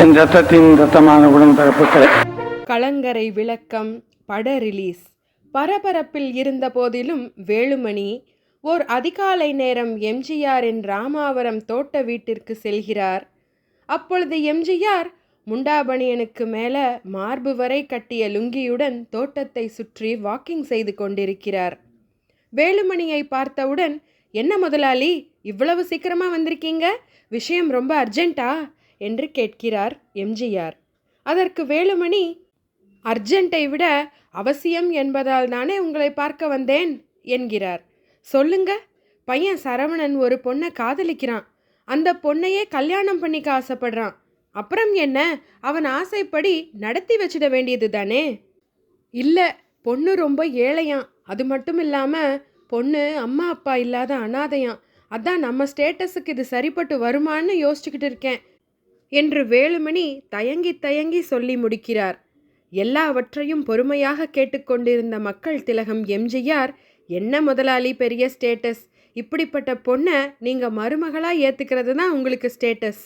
என் ரத்தத்தின் ரத்தமான உடன்பிறப்புகளே கலங்கரை விளக்கம் பட ரிலீஸ் பரபரப்பில் இருந்த போதிலும் வேலுமணி ஓர் அதிகாலை நேரம் எம்ஜிஆரின் ராமாவரம் தோட்ட வீட்டிற்கு செல்கிறார். அப்பொழுது எம்ஜிஆர் முண்டாபணியனுக்கு மேலே மார்பு வரை கட்டிய லுங்கியுடன் தோட்டத்தை சுற்றி வாக்கிங் செய்து கொண்டிருக்கிறார். வேலுமணியை பார்த்தவுடன் என்ன முதலாளி இவ்வளவு சீக்கிரமா வந்திருக்கீங்க? விஷயம் ரொம்ப அர்ஜென்ட்டா என்று கேட்கிறார் எம்ஜிஆர். அதற்கு வேலுமணி அர்ஜென்ட்டை விட அவசியம் என்பதால் தானே உங்களை பார்க்க வந்தேன் என்கிறார். சொல்லுங்க. பையன் சரவணன் ஒரு பொண்ணை காதலிக்கிறான். அந்த பொண்ணையே கல்யாணம் பண்ணிக்க ஆசைப்படுறான். அப்புறம் என்ன? அவன் ஆசைப்படி நடத்தி வச்சிட வேண்டியது தானே? இல்லை. பொண்ணு ரொம்ப ஏழையான் அது மட்டும் இல்லாமல் பொண்ணு அம்மா அப்பா இல்லாத அனாதையான் அதான் நம்ம ஸ்டேட்டஸுக்கு இது சரிப்பட்டு வருமான்னு யோசிச்சுக்கிட்டு இருக்கேன். என்று வேலுமணி தயங்கி தயங்கி சொல்லி முடிக்கிறார். எல்லாவற்றையும் பொறுமையாக கேட்டுக்கொண்டிருந்த மக்கள் திலகம் எம்ஜிஆர் என்ன முதலாளி பெரிய ஸ்டேட்டஸ் இப்படிப்பட்ட பொண்ணை நீங்கள் மருமகளாக ஏற்றுக்கிறது தான் உங்களுக்கு ஸ்டேட்டஸ்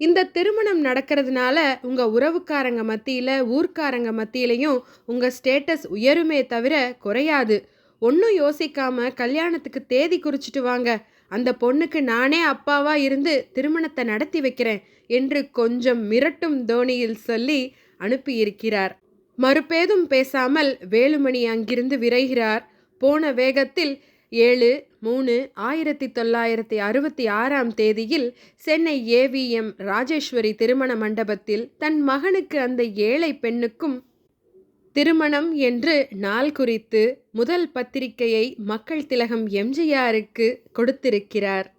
இந்த திருமணம் நடக்கிறதுனால உங்கள் உறவுக்காரங்க மத்தியில் ஊர்க்காரங்க மத்தியிலையும் உங்கள் ஸ்டேட்டஸ் உயருமே தவிர குறையாது. ஒன்றும் யோசிக்காமல் கல்யாணத்துக்கு தேதி குறிச்சிட்டு வாங்க. அந்த பொண்ணுக்கு நானே அப்பாவா இருந்து திருமணத்தை நடத்தி வைக்கிறேன் என்று கொஞ்சம் மிரட்டும் தோணியில் சொல்லி அனுப்பியிருக்கிறார். மறுபேதும் பேசாமல் வேலுமணி அங்கிருந்து விரைகிறார். போன வேகத்தில் ஏழு மூணு ஆயிரத்தி தொள்ளாயிரத்தி அறுபத்தி ஆறாம் தேதியில் சென்னை ஏவிஎம் ராஜேஸ்வரி திருமண மண்டபத்தில் தன் மகனுக்கு அந்த ஏழை பெண்ணுக்கும் திருமணம் என்று நாள் குறித்து முதல் பத்திரிகையை மக்கள் திலகம் எம்ஜிஆருக்கு கொடுத்திருக்கிறார்.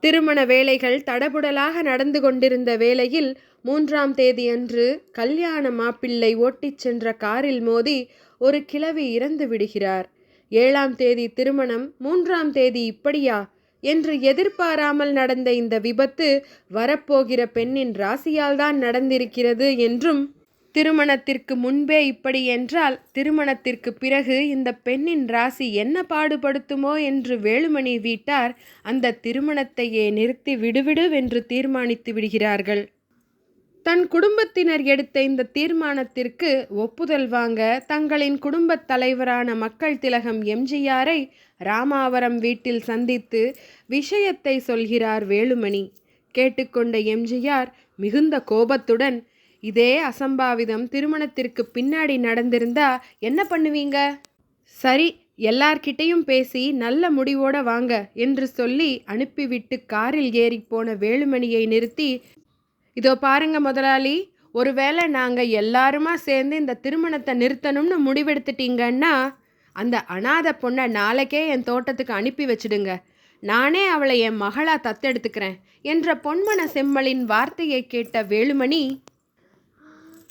திருமண வேலைகள் தடபுடலாக நடந்து கொண்டிருந்த வேளையில் மூன்றாம் தேதியன்று கல்யாண மாப்பிள்ளை ஓட்டிச் சென்ற காரில் மோதி ஒரு கிழவி இறந்து விடுகிறார். ஏழாம் தேதி திருமணம் மூன்றாம் தேதி இப்படியா? என்று எதிர்பாராமல் நடந்த இந்த விபத்து வரப்போகிற பெண்ணின் ராசியால்தான் நடந்திருக்கிறது என்றும் திருமணத்திற்கு முன்பே இப்படி என்றால் திருமணத்திற்கு பிறகு இந்த பெண்ணின் ராசி என்ன பாடுபடுத்துமோ என்று வேலுமணி வீட்டார் அந்த திருமணத்தையே நிறுத்தி விடுவிடுவென்று தீர்மானித்து விடுகிறார்கள். தன் குடும்பத்தினர் எடுத்த இந்த தீர்மானத்திற்கு ஒப்புதல் வாங்க தங்களின் குடும்பத் தலைவரான மக்கள் திலகம் எம்ஜிஆரை ராமாவரம் வீட்டில் சந்தித்து விஷயத்தை சொல்கிறார் வேலுமணி. கேட்டுக்கொண்ட எம்ஜிஆர் மிகுந்த கோபத்துடன் இதே அசம்பாவிதம் திருமணத்திற்கு பின்னாடி நடந்திருந்தா என்ன பண்ணுவீங்க? சரி எல்லார்கிட்டையும் பேசி நல்ல முடிவோட வாங்க என்று சொல்லி அனுப்பிவிட்டு காரில் ஏறி போன வேலுமணியை நிறுத்தி இதோ பாருங்க முதலாளி ஒருவேளை நாங்கள் எல்லாருமா சேர்ந்து இந்த திருமணத்தை நிறுத்தணும்னு முடிவெடுத்துட்டீங்கன்னா அந்த அனாதை பொண்ணை நாளைக்கே என் தோட்டத்துக்கு அனுப்பி வச்சிடுங்க. நானே அவளை என் மகளாக தத்தெடுத்துக்கிறேன் என்ற பொன்மன செம்மலின் வார்த்தையை கேட்ட வேலுமணி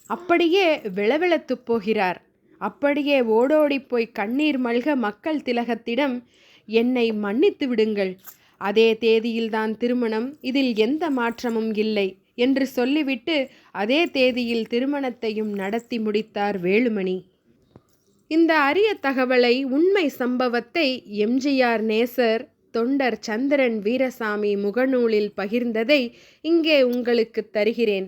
அப்படியே விளவிளத்துப் போகிறார். அப்படியே ஓடோடி போய் கண்ணீர் மல்க மக்கள் திலகத்திடம் என்னை மன்னித்து விடுங்கள். அதே தேதியில்தான் திருமணம். இதில் எந்த மாற்றமும் இல்லை என்று சொல்லிவிட்டு அதே தேதியில் திருமணத்தையும் நடத்தி முடித்தார் வேலுமணி. இந்த அரிய தகவலை உண்மை சம்பவத்தை எம்ஜிஆர் நேசர் தொண்டர் சந்திரன் வீரசாமி முகநூலில் பகிர்ந்ததை இங்கே உங்களுக்கு தருகிறேன்.